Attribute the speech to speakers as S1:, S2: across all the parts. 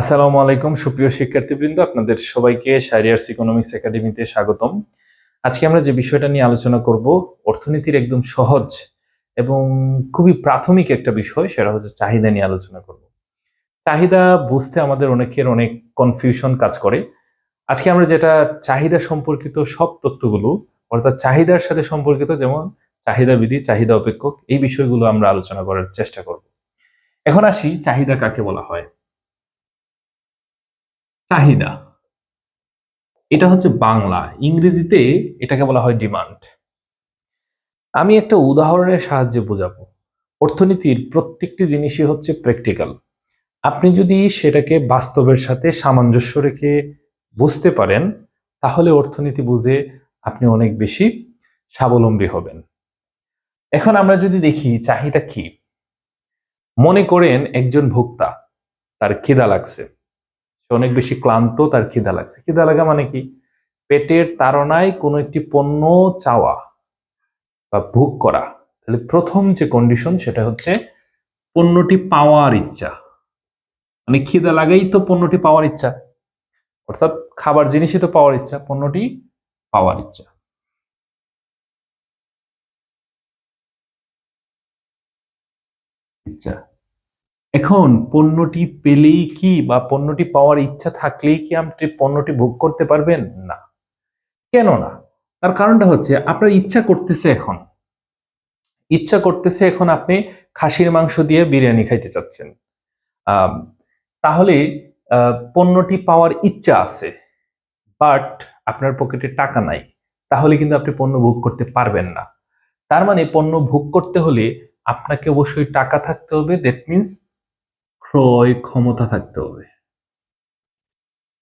S1: আসসালামু আলাইকুম, সুপ্রিয় শিক্ষার্থীবৃন্দ, আপনাদের সবাইকে শারিয়ার্স ইকোনমিক্স একাডেমিতে স্বাগতম। আজকে আমরা যে বিষয়টা নিয়ে আলোচনা করব, অর্থনীতির একদম সহজ এবং খুবই প্রাথমিক একটা বিষয়, সেটা হচ্ছে চাহিদা নিয়ে আলোচনা করব। চাহিদা বুঝতে আমাদের অনেকের অনেক কনফিউশন কাজ করে। আজকে আমরা যেটা চাহিদা সম্পর্কিত সব তথ্যগুলো, অর্থাৎ চাহিদার সাথে সম্পর্কিত যেমন চাহিদা বিধি, চাহিদা অপেক্ষক, এই বিষয়গুলো আমরা আলোচনা করার চেষ্টা করব। এখন আসি চাহিদা কাকে বলা হয়। চাহিদা। এটা হচ্ছে বাংলা। ইংরেজিতে এটাকে বলা হয় ডিমান্ড আমি একটা উদাহরণের সাহায্যে বোঝাবো। অর্থনীতির প্রত্যেকটি জিনিসই হচ্ছে প্র্যাকটিক্যাল আপনি যদি সেটাকে বাস্তবের সাথে সামঞ্জস্য রেখে বুঝতে পারেন, তাহলে অর্থনীতি বুঝে আপনি অনেক বেশি স্বাবলম্বী হবেন। এখন আমরা যদি দেখি চাহিদা কি? মনে করেন একজন ভোক্তা, তার খিদা লাগছে। সে অনেক বেশি ক্লান্ত, তার খিদা লাগছে। খিদা লাগা মানে কি? পেটের তাড়নায় কোনো একটি পণ্য চাওয়া বা ভোগ করা। তাহলে প্রথম যে কন্ডিশন সেটা হচ্ছে পণ্যটি পাওয়ার ইচ্ছা। মানে খিদা লাগাই তো পণ্যটি পাওয়ার ইচ্ছা। অর্থাৎ খাবার জিনিসই তো পাওয়ার ইচ্ছা, পণ্যটি পাওয়ার ইচ্ছা। ইচ্ছা। এখন পণ্যটি পেলেই কি বা পণ্যটি পাওয়ার ইচ্ছা থাকলেই কি আপনি পণ্যটি ভোগ করতে পারবেন? না। কেন না? তার কারণটা হচ্ছে আপনার ইচ্ছা করতেছে এখন। ইচ্ছা করতেছে এখন আপনি খাসির মাংস দিয়ে বিরিয়ানি খাইতে চাচ্ছেন। তাহলে পণ্যটি পাওয়ার ইচ্ছা আছে, বাট আপনার পকেটে টাকা নাই। তাহলে কিন্তু আপনি পণ্য ভোগ করতে পারবেন না। তার মানে পণ্য ভোগ করতে হলে আপনাকে অবশ্যই টাকা থাকতে হবে। দ্যাট মিনস ক্রয় ক্ষমতা থাকতে হবে।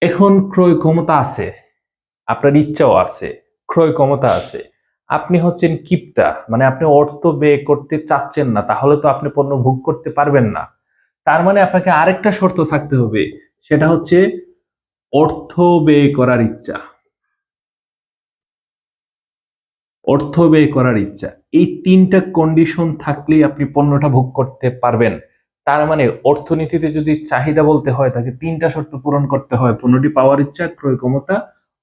S1: এখন ক্রয় ক্ষমতা আছে, আপনার ইচ্ছাও আছে, ক্রয় ক্ষমতা আছে। আপনি হচ্ছেন কিপটা মানে আপনি অর্থ ব্যয় করতে চাচ্ছেন না, তাহলে তো আপনি পণ্য ভোগ করতে পারবেন না। তার মানে আপনাকে আরেকটা শর্ত থাকতে হবে, সেটা হচ্ছে অর্থ ব্যয় করার ইচ্ছা। অর্থ ব্যয় করার ইচ্ছা। এই তিনটা কন্ডিশন থাকলেই আপনি পণ্যটা ভোগ করতে পারবেন। তার মানে অর্থনীতিতে যদি চাহিদা বলতে হয়, তাকে তিনটা শর্ত পূরণ করতে হয়। পণ্যটি পাওয়ার ইচ্ছা, ক্রয় ক্ষমতা,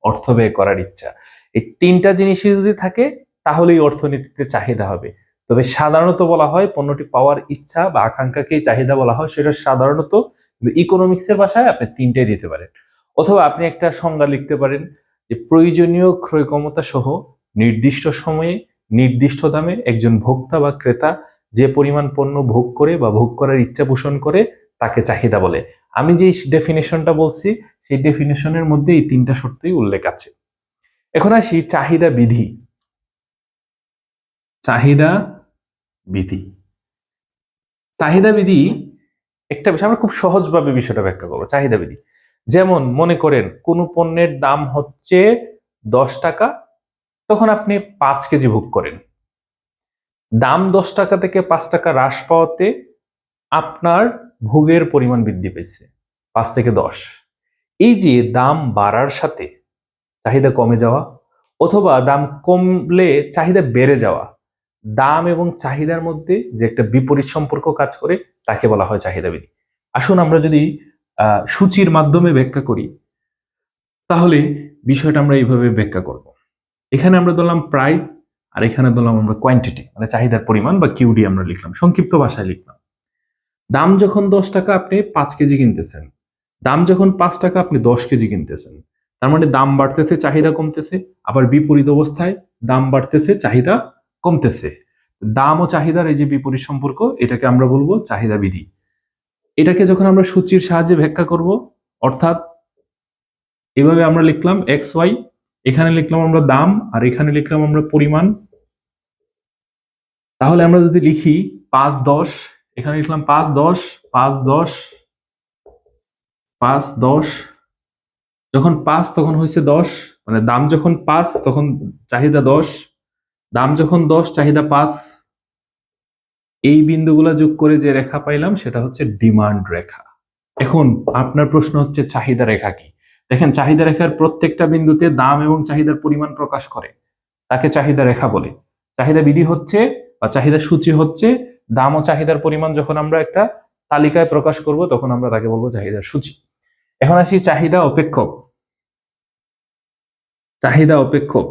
S1: অর্থ ব্যয় করার ইচ্ছা। এই তিনটা জিনিসই যদি থাকে, তাহলেই অর্থনীতিতে চাহিদা হবে। তবে সাধারণত বলা হয়, পণ্যটি পাওয়ার ইচ্ছা বা আকাঙ্ক্ষাকেই চাহিদা বলা হয়, সেটা সাধারণত ইকোনমিক্সের ভাষায় আপনি তিনটাই দিতে পারেন। অথবা আপনি একটা সংজ্ঞা লিখতে পারেন যে, প্রয়োজনীয় ক্রয় ক্ষমতা সহ নির্দিষ্ট সময়ে, নির্দিষ্ট দামে একজন ভোক্তা বা ক্রেতা যে পরিমাণ পণ্য ভোগ করে বা ভোগ করার ইচ্ছা পোষণ করে, তাকে চাহিদা বলে। আমি যে ডেফিনেশনটা বলছি, সেই ডেফিনেশনের মধ্যে এই তিনটা শর্তই উল্লেখ আছে। এখন আসি চাহিদা বিধি। চাহিদা বিধি। চাহিদা বিধি একটা বিষয়, আমরা খুব সহজভাবে বিষয়টা ব্যাখ্যা করব। চাহিদা বিধি। যেমন মনে করেন, কোনো পণ্যের দাম হচ্ছে দশ টাকা, তখন আপনি পাঁচ কেজি ভোগ করেন। দাম দশ টাকা থেকে পাঁচ টাকা হ্রাস পাওয়াতে আপনার ভোগের পরিমাণ বৃদ্ধি পেয়েছে, পাঁচ থেকে দশ। এই যে দাম বাড়ার সাথে চাহিদা কমে যাওয়া অথবা দাম কমলে চাহিদা বেড়ে যাওয়া, দাম এবং চাহিদার মধ্যে যে একটা বিপরীত সম্পর্ক কাজ করে তাকে বলা হয় চাহিদা বিধি আসুন আমরা যদি সূচির মাধ্যমে ব্যাখ্যা করি, তাহলে বিষয়টা আমরা এইভাবে ব্যাখ্যা করব। এখানে আমরা ধরলাম প্রাইস আর এখানে বললাম আমরা কোয়ান্টিটি মানে চাহিদার পরিমাণ বা কিউডি আমরা লিখলাম, সংক্ষিপ্ত ভাষায় লিখলাম। দাম যখন দশ টাকা আপনি পাঁচ কেজি কিনতেছেন, দাম যখন পাঁচ টাকা আপনি দশ কেজি কিনতেছেন, তার মানে দাম বাড়তেছে, চাহিদা কমতেছে, আবার বিপরীত অবস্থায় দাম বাড়তেছে, চাহিদা কমতেছে। দাম ও চাহিদার এই যে বিপরীত সম্পর্ক, এটাকে আমরা বলব চাহিদা বিধি। এটাকে যখন আমরা সূচির সাহায্যে ব্যাখ্যা করব, অর্থাৎ এভাবে আমরা লিখলাম এক্স ওয়াই এখানে লিখলাম আমরা দাম আর এখানে লিখলাম আমরা পরিমাণ। তাহলে আমরা যদি লিখি পাঁচ দশ, এখানে লিখলাম পাঁচ দশ পাঁচ দশ পাঁচ দশ। যখন পাঁচ তখন হয়েছে দশ মানে দাম যখন পাঁচ তখন চাহিদা দশ, দাম যখন দশ, চাহিদা পাঁচ। এই বিন্দুগুলা যোগ করে যে রেখা পাইলাম সেটা হচ্ছে ডিমান্ড রেখা। এখন আপনার প্রশ্ন হচ্ছে চাহিদা রেখা কি? দেখেন, চাহিদা রেখার প্রত্যেকটা বিন্দুতে দাম এবং চাহিদার পরিমাণ প্রকাশ করে। তাকে চাহিদা রেখা বলে। চাহিদা বিধি হচ্ছে বা চাহিদা সূচি হচ্ছে, দাম ও চাহিদার পরিমাণ যখন আমরা একটা তালিকায় প্রকাশ করব, তখন আমরা তাকে বলব চাহিদার সূচি। এখন আসি চাহিদা অপেক্ষক। চাহিদা অপেক্ষক।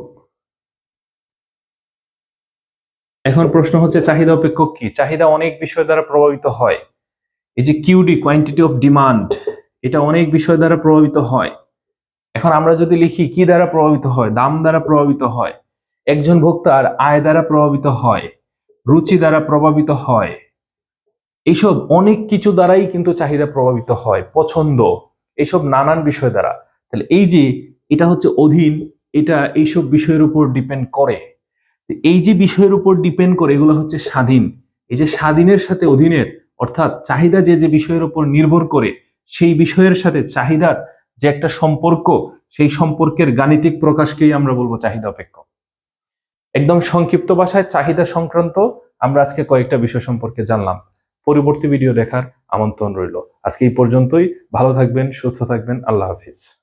S1: এখন প্রশ্ন হচ্ছে, চাহিদা অপেক্ষক কি? চাহিদা অনেক বিষয় দ্বারা প্রভাবিত হয়। এই যে কিউডি কোয়ান্টিটি অফ ডিমান্ড এটা অনেক বিষয় দ্বারা প্রভাবিত হয়। এখন আমরা যদি লিখি কি দ্বারা প্রভাবিত হয়, দাম দ্বারা প্রভাবিত হয়, একজন ভোক্তার আয় দ্বারা প্রভাবিত হয়, রুচি দ্বারা প্রভাবিত হয়, এইসব অনেক কিছু দ্বারাই কিন্তু চাহিদা প্রভাবিত হয়, পছন্দ, এইসব নানান বিষয় দ্বারা। তাহলে এই যে এটা হচ্ছে অধীন, এটা এইসব বিষয়ের উপর ডিপেন্ড করে। এই যে বিষয়ের উপর ডিপেন্ড করে, এগুলো হচ্ছে স্বাধীন। এই যে স্বাধীনের সাথে অধীনের, অর্থাৎ চাহিদা যে যে বিষয়ের উপর নির্ভর করে, সেই বিষয়ের সাথে চাহিদার যে একটা সম্পর্ক, সেই সম্পর্কের গাণিতিক প্রকাশকেই আমরা বলব চাহিদা অপেক্ষক। একদম সংক্ষিপ্ত ভাষায় চাহিদা সংক্রান্ত আমরা আজকে কয়েকটা বিষয় সম্পর্কে জানলাম। পরবর্তী ভিডিও দেখার আমন্ত্রণ রইল। আজকে এই পর্যন্তই। ভালো থাকবেন, সুস্থ থাকবেন। আল্লাহ হাফিজ।